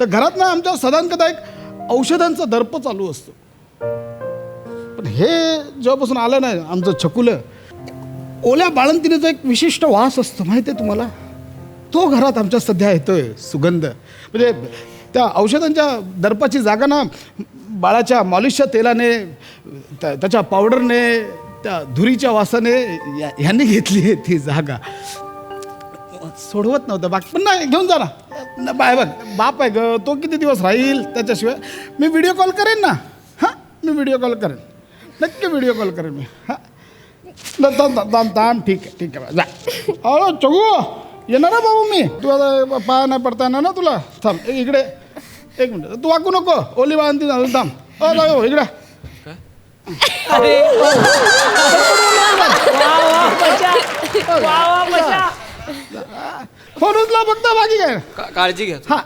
तर घरात ना आमच्या सदांकदा एक औषधांचा दर्प चालू असतो. पण हे जेव्हापासून आलं नाही आमचं छकुलं ओल्या बाळंतिनीचा एक विशिष्ट वास असतो माहिती आहे तुम्हाला? तो घरात आमच्या सध्या येतोय सुगंध. म्हणजे त्या औषधांच्या दर्पाची जागा ना बाळाच्या मॉलिशच्या तेलाने त्या- त्याच्या पावडरने त्या धुरीच्या वासाने या- ह्यांनी घेतली आहे ती जागा. सोडवत नव्हतं. बाकी पण नाही घेऊन जा ना. न, बाय बघ बाप आहे ग तो किती दिवस राहील त्याच्याशिवाय? मी व्हिडिओ कॉल करेन ना? हां? मी व्हिडिओ कॉल करेन. नक्की व्हिडिओ कॉल करेन मी. हां? थांब थांब ठीक आहे ठीक आहे जा. अहो चगू येणार ना बाबू मी? तू आता पाया नाही पडता येणार ना तुला? थांब इकडे. एक मिनिट तू वाकू नको. ओली बांधती ना थांब. अ जाऊ इकडे. फोन उचला फक्त बाकी काय? का- काळजी घ्या हां.